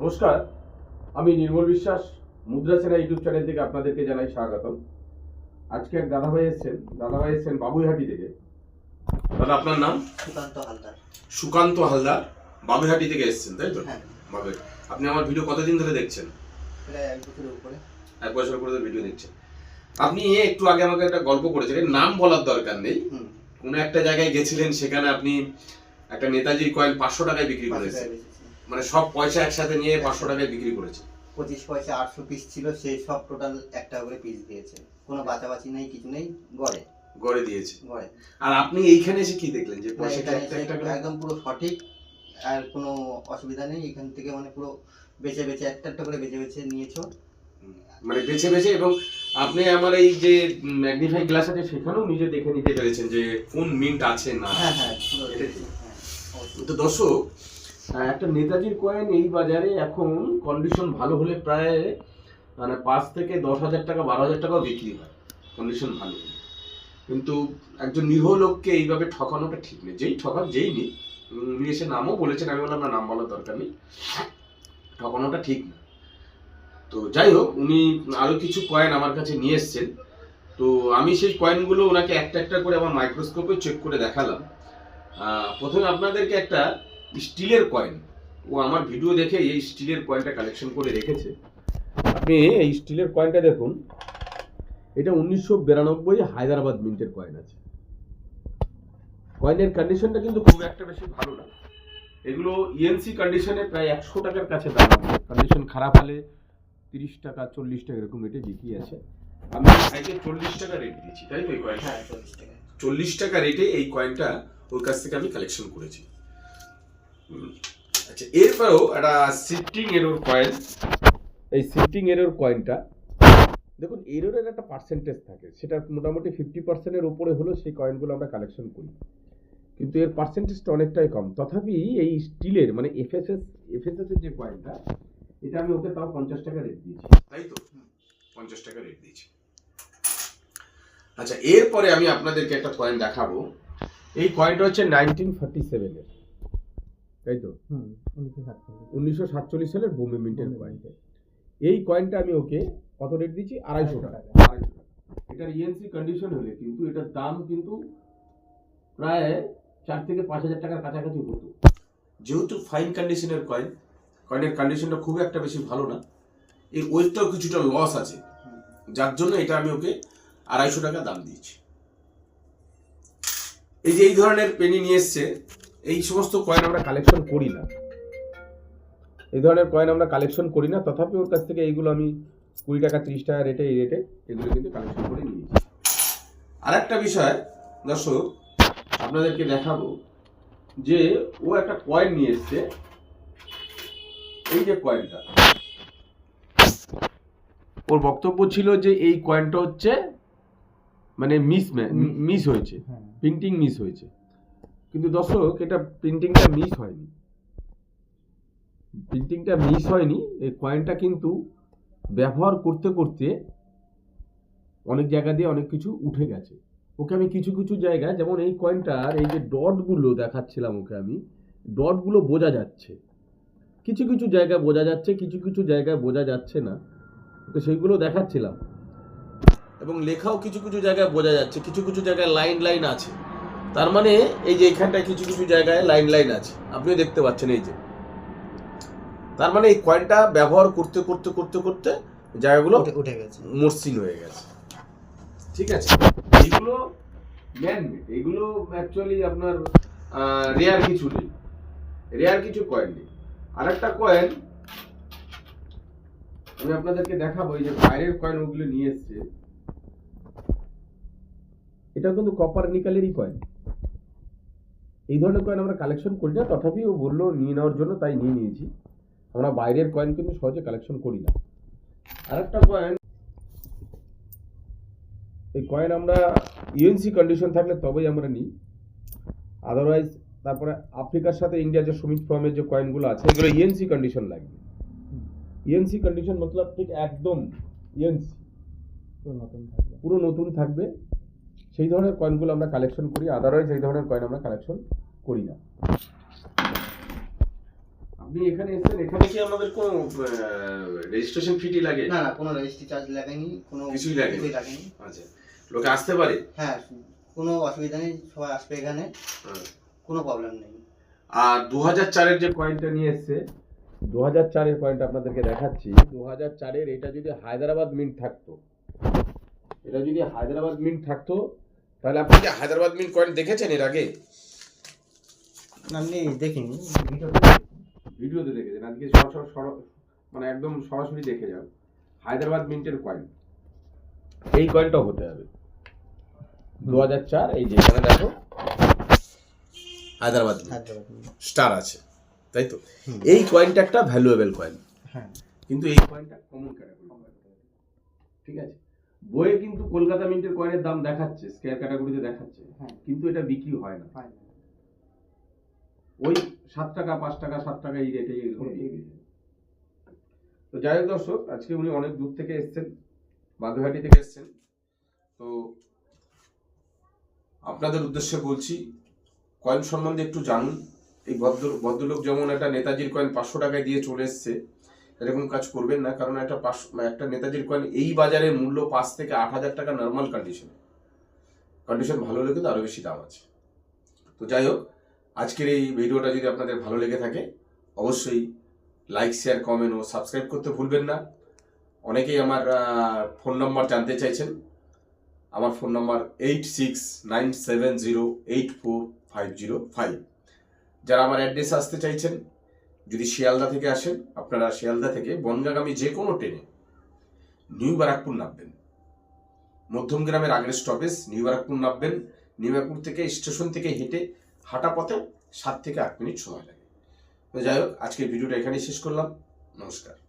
নমস্কার আমি নির্মল বিশ্বাস মুদ্রা সেনা ইউটিউব চ্যানেল থেকে আপনাদেরকে জানাই স্বাগতম। আজকে এক দাদাভাই এসেছেন দাদাভাই এসেছেন বাবুইহাটি থেকে। দাদা আপনার নাম? সুকান্ত হালদার। সুকান্ত হালদার বাবুইহাটি থেকে এসেছেন তাই তো? হ্যাঁ। বাবুই আপনি আমার ভিডিও কতদিন ধরে দেখছেন? এক বছরের উপরে। এক বছর করে ভিডিও দেখছেন। আপনি একটু আগে আমাকে একটা গল্প করেছিলেন নাম বলার দরকার নেই। কোনো একটা জায়গায় গেছিলেন সেখানে আপনি একটা নেতাজির কয়েন পাঁচশো টাকায় বিক্রি করেছেন। মানে সব পয়সা একসাথে নিয়ে পাঁচশো টাকায় বিক্রি করেছে। পঁচিশ পয়সা আটশো পিস ছিল সেই সব টোটাল এক টাকা করে পিস দিয়েছে। কোনো বাঁচাবাচি নেই কিছু নেই গড়ে। গড়ে দিয়েছে। গড়ে। আর আপনি এইখানে এসে কি দেখলেন যে পয়সাটা একটা একটা করে? একদম পুরো সঠিক আর কোনো অসুবিধা নেই এখান থেকে মানে পুরো বেছে বেছে একটা একটা করে বেছে বেছে নিয়েছো। মানে বেছে বেছে এবং আপনি আমার এই যে ম্যাগনিফাই গ্লাস আছে সেখানেও নিজে দেখে নিতে পেরেছেন যে কোন মিন্ট আছে না। হ্যাঁ হ্যাঁ হ্যাঁ। তো দর্শক একটা নেতাজির কয়েন এই বাজারে এখন কন্ডিশন ভালো হলে প্রায় মানে পাঁচ থেকে দশ হাজার টাকা, বারো হাজার টাকাও বিক্রি হয় কন্ডিশন ভালো হলে। কিন্তু একজন নিরহ লোককে এইভাবে ঠকানোটা ঠিক নেই। যেই ঠকান যেই নি উনি এসে নামও বলেছেন, আমি বললাম, না, নাম বলার দরকার নেই। ঠকানোটা ঠিক না। তো যাই হোক, উনি আরও কিছু কয়েন আমার কাছে নিয়ে এসছেন। তো আমি সেই কয়েনগুলো ওনাকে একটা একটা করে আমার মাইক্রোস্কোপে চেক করে দেখালাম। প্রথমে আপনাদেরকে একটা স্টিলের কয়েন ও আমার ভিডিও দেখে এই স্টিলের কয়েনটা কালেকশন করে রেখেছে। আপনি এই স্টিলের কয়েনটা দেখুন। এটা উনিশশো বিরানব্বই হায়দ্রাবাদ মিন্টের কয়েন আছে। কয়েনের কন্ডিশনটা কিন্তু খুব একটা বেশি ভালো না। এগুলো ইএনসি কন্ডিশনে প্রায় একশো টাকার কাছে দাম কন্ডিশন খারাপ হলে তিরিশ টাকা চল্লিশ টাকা এরকম রেটে বিক্রি আছে। আমি ভাইকে চল্লিশ টাকা রেট দিয়েছি তাই তো এই কয়েনটা হ্যাঁ চল্লিশ টাকা। রেটে এই কয়েনটা ওর কাছ থেকে আমি কালেকশন করেছি। আচ্ছা এরপরেও একটা শিফটিং এরোর কয়েন এই শিফটিং এরোর কয়েনটা দেখুন এরোরের একটা পার্সেন্টেজ থাকে। সেটা মোটামুটি ফিফটি পার্সেন্টের উপরে হলেও সেই কয়েনগুলো আমরা কালেকশন করি। কিন্তু এর পার্সেন্টেজটা অনেকটাই কম। তথাপি এই স্টিলের মানে এফএসএস এফএসএস এর যে কয়েনটা এটা আমি ওকে তাও পঞ্চাশ টাকা রেট দিয়েছি। তাই তো? পঞ্চাশ টাকা রেট দিয়েছি। আচ্ছা এরপরে আমি আপনাদেরকে একটা কয়েন দেখাবো। এই কয়েনটা হচ্ছে নাইনটিন ফর্টি সেভেনের তাই তো? হুম উনিশশো সাতচল্লিশ সালের বোম্বে মিন্টের কয়েন এই কয়েনটা আমি ওকে কত রেট দিচ্ছি? আড়াইশো টাকা আড়াইশো টাকা। এটার ইএনসি কন্ডিশন হলে কিন্তু এটার দাম কিন্তু প্রায় চার থেকে পাঁচ হাজার টাকার কাছাকাছি হতো। যেহেতু ফাইন কন্ডিশনের কয়েন কয়েনের কন্ডিশনটা খুব একটা বেশি ভালো না এই ওয়েটটাও কিছুটা লস আছে। যার জন্য এটা আমি ওকে আড়াইশো টাকা দাম দিয়েছি। এই যে এই ধরনের পেনি নিয়ে এসছে এই সমস্ত কয়েন আমরা কালেকশন করি না। এই ধরনের কয়েন আমরা কালেকশন করি না তথাপি ওর কাছ থেকে এইগুলো আমি কুড়ি টাকা তিরিশ টাকা রেটে এই রেটে এগুলো কিন্তু কালেকশন করে নিয়েছি। আর একটা বিষয় দর্শক আপনাদেরকে দেখাবো যে ও একটা কয়েন নিয়ে এসছে। এই যে কয়েনটা ওর বক্তব্য ছিল যে এই কয়েনটা হচ্ছে মানে মিস মিস হয়েছে হ্যাঁ। প্রিন্টিং মিস হয়েছে। কিন্তু দর্শক, এটা প্রিন্টিংটা মিস হয়নি। প্রিন্টিংটা মিস হয়নি, এই কয়েনটা কিন্তু ব্যবহার করতে করতে অনেক জায়গা দিয়ে অনেক কিছু উঠে গেছে। ওকে আমি কিছু কিছু জায়গায়, যেমন এই কয়েনটার এই যে ডটগুলো দেখাচ্ছিলাম ওকে আমি ডটগুলো বোঝা যাচ্ছে। কিছু কিছু জায়গায় বোঝা যাচ্ছে, কিছু কিছু জায়গায় বোঝা যাচ্ছে না। ওকে সেইগুলো দেখাচ্ছিলাম। এবং লেখাও কিছু কিছু জায়গায় বোঝা যাচ্ছে, কিছু কিছু জায়গায় লাইন লাইন আছে। তার মানে এই যে এখানটায় কিছু কিছু জায়গায় লাইন লাইন আছে। আপনিও দেখতে পাচ্ছেন এই যে। তার মানে এই কয়েনটা ব্যবহার করতে করতে করতে করতে জায়গাগুলো উঠে গেছে। মসৃণ হয়ে গেছে। ঠিক আছে? এগুলো ম্যানমেড এগুলো অ্যাকচুয়ালি আপনার রেয়ার কিছু নেই। রেয়ার কিছু কয়েন নেই। আর একটা কয়েন আমি আপনাদেরকে দেখাবো এই যে বাইরের কয়েন ওগুলো নিয়ে এসছে। এটা কিন্তু কপার নিকালেরই কয়েন এই ধরনের কয়েন আমরা কালেকশন করি না তথাপি ও বলল নিয়ে নেওয়ার জন্য তাই নিয়ে নিয়েছি। আমরা বাইরের কয়েন কিন্তু সহজে কালেকশন করি না। আরেকটা কয়েন এই কয়েন আমরা ইউএনসি কন্ডিশন থাকলে তবেই আমরা নিই। আদারওয়াইজ তারপরে আফ্রিকার সাথে ইন্ডিয়ার যে সুমিত ফর্মের যে কয়েনগুলো আছে এগুলো ইএনসি কন্ডিশন লাগবে। ইএনসি কন্ডিশন মতলব ঠিক একদম ইএনসি পুরো নতুন থাকবে। পুরো নতুন থাকবে। সেই ধরনের কয়েনগুলো আমরা কালেকশন করি আদারওয়াইজ এই ধরনের কয়েন আমরা কালেকশন করি না। আপনি এখানে এসেছেন এখানে কি আমাদের কোনো রেজিস্ট্রেশন ফিটি লাগে? না না কোনো রেজিস্ট্রি চার্জ লাগায়নি কোনো কিছুই লাগেনি। লাগেনি। আচ্ছা লোকে আসতে পারে? হ্যাঁ কোনো অসুবিধা নেই সবাই আসবে এখানে হ্যাঁ। কোনো প্রবলেম নেই। আর দু হাজার চারের যে কয়েনটা নিয়ে এসছে? দু হাজার চারের কয়েনটা আপনাদেরকে দেখাচ্ছি। দু হাজার চারের এটা যদি হায়দ্রাবাদ মিন্ট থাকতো এটা যদি হায়দ্রাবাদ মিন্ট থাকতো তাহলে আপনি কি হায়দ্রাবাদ মিন্ট কয়েন দেখেছেন এর আগে? না, আমি দেখিনি। ভিডিওতে দেখেছেন। আজকে সরাসরি সর- মানে একদম সরাসরি দেখে যান। হায়দ্রাবাদ মিন্টের কয়েন এই কয়েনটা হতে হবে। দু হাজার চার এই যে এখানে দেখো। হায়দ্রাবাদ স্টার আছে। তাই তো? এই কয়েনটা একটা ভ্যালুয়েবল কয়েন হ্যাঁ। কিন্তু এই কয়েনটা কমন ক্যাটাগরি ঠিক আছে? বইয়ে কিন্তু কলকাতা মিন্টের কয়েনের দাম দেখাচ্ছে স্কোয়ার ক্যাটাগরিতে দেখাচ্ছে। হ্যাঁ। কিন্তু এটা বিক্রি হয় না। ওই সাত টাকা পাঁচ টাকা সাত টাকা এই রেটে এরকম তো যাই হোক দর্শক আজকে উনি অনেক দূর থেকে এসেছেন বাগুইহাটি থেকে এসেছেন। তো আপনাদের উদ্দেশ্যে বলছি কয়েন সম্বন্ধে একটু জানুন। এই ভদ্র ভদ্রলোক যেমন একটা নেতাজির কয়েন পাঁচশো টাকায় দিয়ে চলে এসছে এরকম কাজ করবেন না, কারণ একটা পাঁচশো একটা নেতাজির কয়েন এই বাজারে মূল্য পাঁচ থেকে আট হাজার টাকা নর্মাল কন্ডিশন কন্ডিশন ভালো হলে কিন্তু আরও বেশি দাম আছে। তো যাই হোক, আজকের এই ভিডিওটা যদি আপনাদের ভালো লেগে থাকে, অবশ্যই লাইক শেয়ার কমেন্ট ও সাবস্ক্রাইব করতে ভুলবেন না। অনেকেই আমার ফোন নম্বর জানতে চাইছেন। আমার ফোন নম্বর eight six nine seven zero eight four five zero five যারা আমার অ্যাড্রেসে আসতে চাইছেন যদি শিয়ালদা থেকে আসেন, আপনারা শিয়ালদা থেকে বনগাগামী যে কোনো ট্রেনে নিউ ব্যারাকপুর নামবেন। মধ্যম গ্রামের আগের স্টপেজ নিউ ব্যারাকপুর নামবেন। নিউ ব্যারাকপুর থেকে স্টেশন থেকে হেঁটে হাঁটা পথে সাত থেকে আট মিনিট সময় লাগে। তো যাই হোক, আজকের ভিডিওটা এখানেই শেষ করলাম। নমস্কার।